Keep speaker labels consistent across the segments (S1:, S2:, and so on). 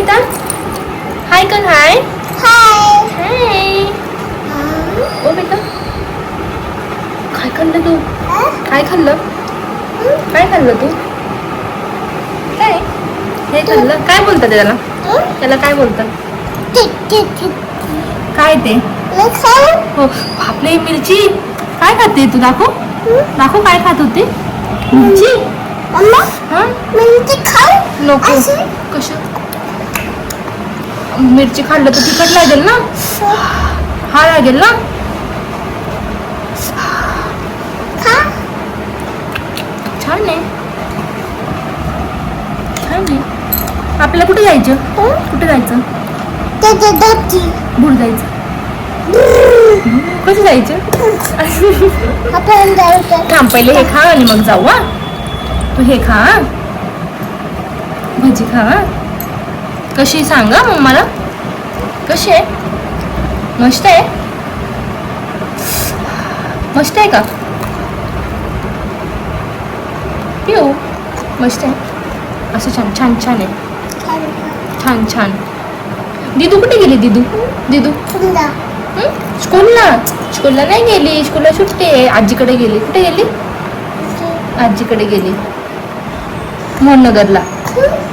S1: बेटा हाय कर हाय हाय ओ बेटा काय खाल्लं तू काय खाल्लं काय खाल्लं तू काय हे खाल्लं काय बोलतात त्याला त्याला काय बोलतात काय ते हो बापले मिरची काय खाते तू दाखव दाखव काय खात होते मिरची हा नको कश मिरची खाल्लं तर तिखट लागेल ना? हा लागेल ना? छान आहे. छान आहे. आपल्याला कुठे जायचं? कुठे जायचं? बुड जायचं. कसं जायचं? थांब पहिले हे खा आणि मग जाऊ हा. तू हे खा हा. भजी खा हा. कशी सांगा मग मला. कशी आहे? मस्त आहे. मस्त आहे का? पिऊ. मस्त आहे. असं छान छान छान आहे. छान छान. दिदू कुठे गेली दिदू? दिदू? स्कूलला. स्कूलला नाही गेली. स्कूलला सुट्टी आहे. आजीकडे गेली. कुठे गेली? आजीकडे गेली. मोहननगरला.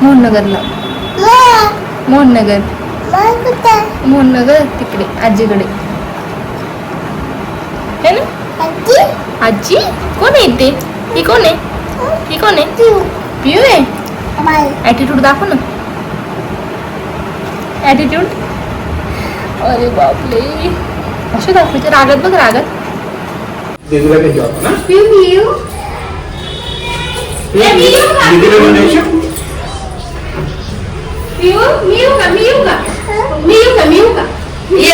S1: मोहननगरला. मोहननगर. मोहननगर तिकडे आजीकडे. है ना? आजी? कोण आहे ते ही कोण आहे? ही कोण आहे? पिऊ आहे? ॲटिट्यूड दाखव ना. ॲटिट्यूड अरे बापले असे दाखवायचे रागत बघ रागत.
S2: दीदीला काही आपण ना
S1: पिऊ पिऊ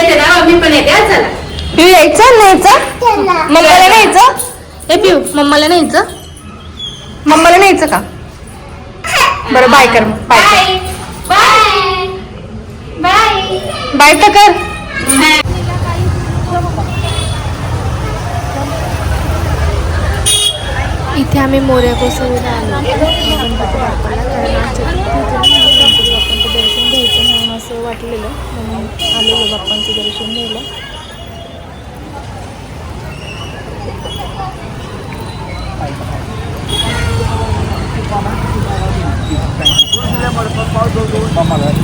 S1: येते ना मी पण येते हा, चला. पिऊ यायचं न्यायचं? मम्माला न्यायचं? हे पिऊ मम्माला न्यायचं? मम्माला न्यायचं का? बरं बाय कर मग बाय कर. बाय. बाय. बाय तर कर.
S3: इथे आम्ही मोऱ्या कोसळीला आलो. गणपती बाप्पाला कारण आमच्या तिथे गणपती बाप्पांचं दर्शन घ्यायचं म्हणून असं वाटलेलं. म्हणून आलेलो बाप्पांचं दर्शन घ्यायला.
S1: अशा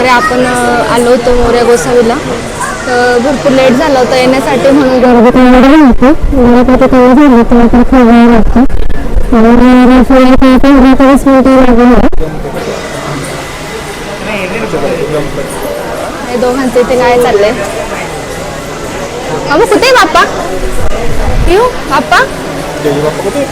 S1: प्रकारे आपण आलो होतो मोऱ्या गोसावीला. तर भरपूर लेट झालं होतं येण्यासाठी म्हणून. गर्दी हे दोघांचे इथे काय चाललंय? अगं कुठे बाप्पा? येऊ बाप्पा? कुठे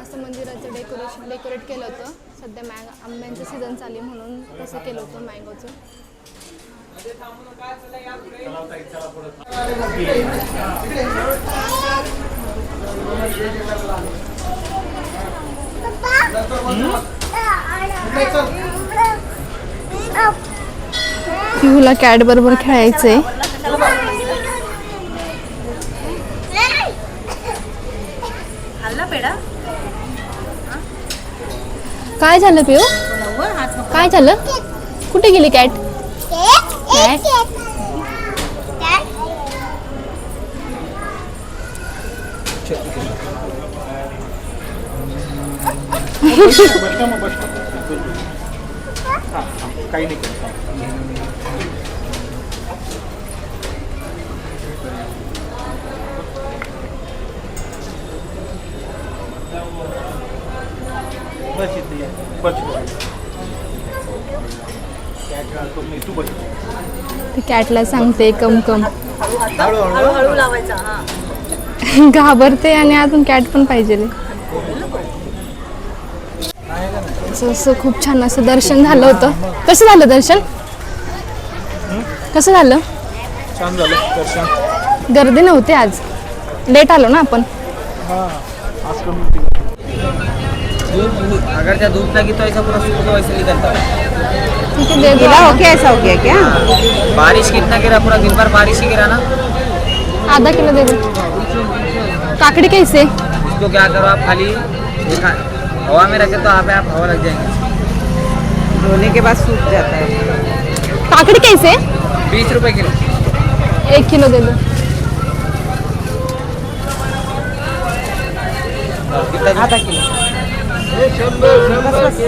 S1: असं मंदिराचं डेकोरेशन डेकोरेट केलं होतं सध्या मँग आहे म्हणून तसं केलं होतं मँगोचं. पिहूला कॅट बरोबर खेळायचंय. काय झालं पिऊ काय झालं? कुठे गेली कॅट?
S2: हा, हा, काही नाही करत बस इथे तू
S1: कॅटला सांगते कम कम.
S2: हळूहळू
S1: घाबरते आणि अजून कॅट पण पाहिजे असं असं खूप छान असं दर्शन झालं होतं. कसं झालं दर्शन? कसं झालं?
S2: छान झालं दर्शन.
S3: गर्दी नव्हती आज. लेट आलो ना आपण.
S2: हां
S4: अगर क्या धूप लगी तो ऐसा पूरा सूख वैसे निकलता है
S3: आहे
S5: हो क्या ऐसा हो गया क्या?
S4: बारिश कितना गिरा? पूरा दिन भर बारिश ही गिरा ना
S3: आधा किलो दे दो। काकड़ी कैसे
S4: इसको क्या करो आप खाली हवा में रखे तो आप आप हवा लग जाएँगे।
S5: धोने के बाद सूख जाता है।
S3: काकड़ी कैसे
S4: बीस रुपए किलो।
S3: एक किलो दे दो?
S5: आधा किलो। बस बस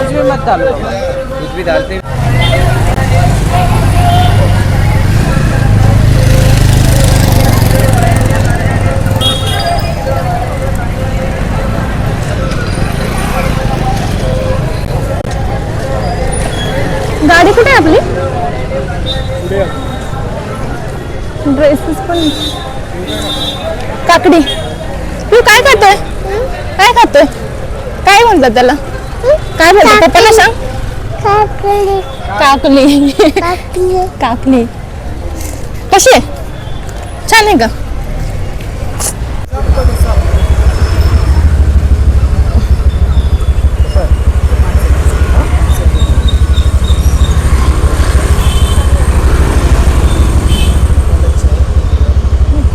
S5: उसमें मत डालो
S4: कुछ भी डालते
S3: गाडी कुठे आहे आपली. ड्रेसेस पण. काकडी. तू काय खातोय? काय खातोय? काय म्हणतात त्याला? काय म्हणतात? पप्पाला सांग. काकली काकली कशी आहे? छान आहे का?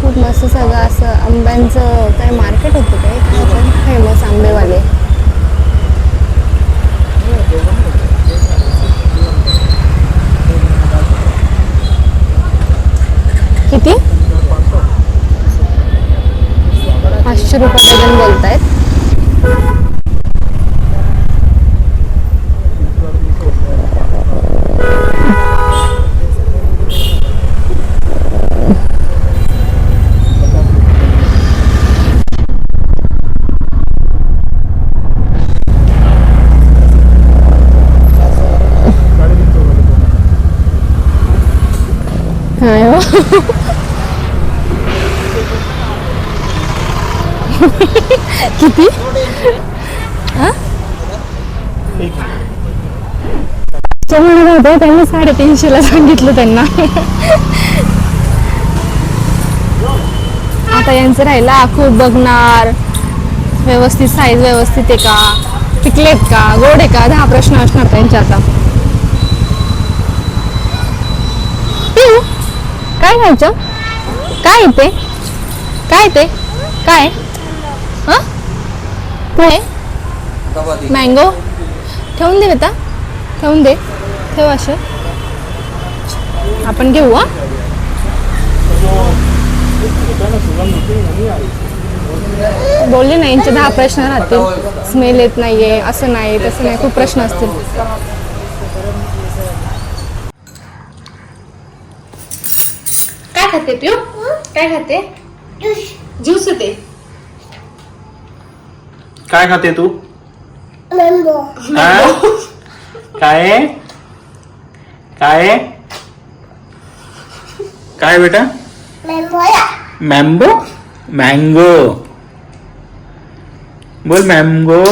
S3: खूप मस्त सगळं असं आंब्यांचं काय मार्केट होतं काय? फेमस आंबेवाले किती पाचशे रुपये डझन बोलतायत किती? तो म्हणत होते त्यांनी साडेतीनशेला सांगितलं त्यांना. आता यांचं राहिलं आखू बघणार. व्यवस्थित साईज व्यवस्थित आहे का? पिकलेत का? गोड आहे का? दहा प्रश्न असणार त्यांच्या आता. काय खायचं? काय येते काय ते? काय? हा काय मँगो ठेवून दे बेटा ठेवून दे ठेव असे आपण घेऊ हा बोलले ना यांचे दहा प्रश्न राहतील स्मेल येत नाहीये असं नाही तसं नाही खूप प्रश्न असतील.
S1: काय खाते पिऊ? काय खाते? ज्यूस होते.
S2: काय खाते तू? हा? काय आहे? काय? काय बेटा? मॅम्बो मँगो. बोल मॅंगो.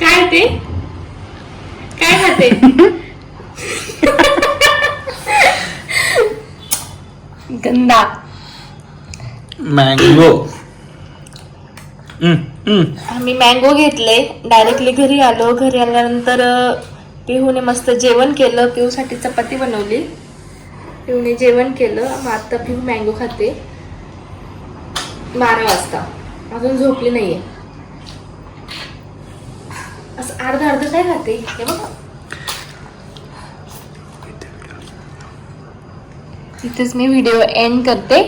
S1: काय ते? काय खाते? गंदा.
S2: मँगो
S1: आम्ही मँगो घेतले. डायरेक्टली घरी आलो. घरी आल्यानंतर पिहूने मस्त जेवण केलं. पिहूसाठी चपाती बनवली. पिहूने जेवण केलं. मग आता पिहू मँगो खाते. बारा वाजता. अजून झोपली नाहीये. असं अर्ध अर्ध काय खाते? हे बघा. इथेच मी व्हिडिओ एंड करते.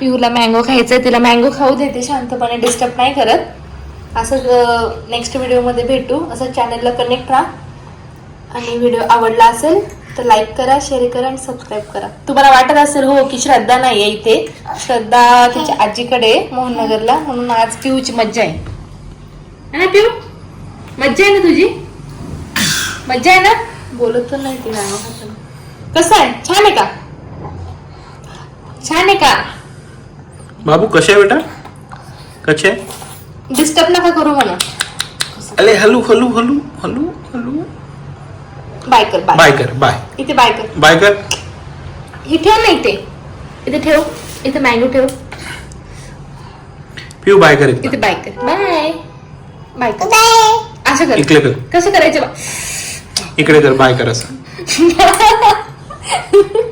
S1: पिहूला मँगो खायचं आहे तिला मँगो खाऊ देते शांतपणे डिस्टर्ब नाही करत. असं नेक्स्ट व्हिडिओमध्ये भेटू. असं चॅनलला कनेक्ट राहा. आणि व्हिडिओ आवडला असेल तर लाईक करा शेअर करा आणि सबस्क्राईब करा. तुम्हाला वाटत असेल हो की श्रद्धा नाही आहे इथे. श्रद्धा तिच्या आजीकडे आहे, मोहननगरला. म्हणून आज पिऊची मज्जा आहे. ना पिऊ? मज्जा आहे ना तुझी? मज्जा आहे ना? बोलत तर नाही ती नाव कसं आहे? छान आहे का? छान आहे का?
S2: बाबू कसे आहे बेटा? कसे?
S1: डिस्टर्ब नका करू म्हणा.
S2: अरे हलू हलू हलू हॅलो हॅलो.
S1: बाय कर बाय.
S2: बाय कर बाय.
S1: इथे बाय कर.
S2: बाय कर.
S1: हे ठेव ना इथे. इथे ठेव. इथे मँगो ठेव.
S2: पिऊ बाय कर.
S1: इथे बाय कर. बाय. बाय कर. असं कर.
S2: इकडे कर.
S1: कसं करायचं बा?
S2: इकडे कर बाय कर असं.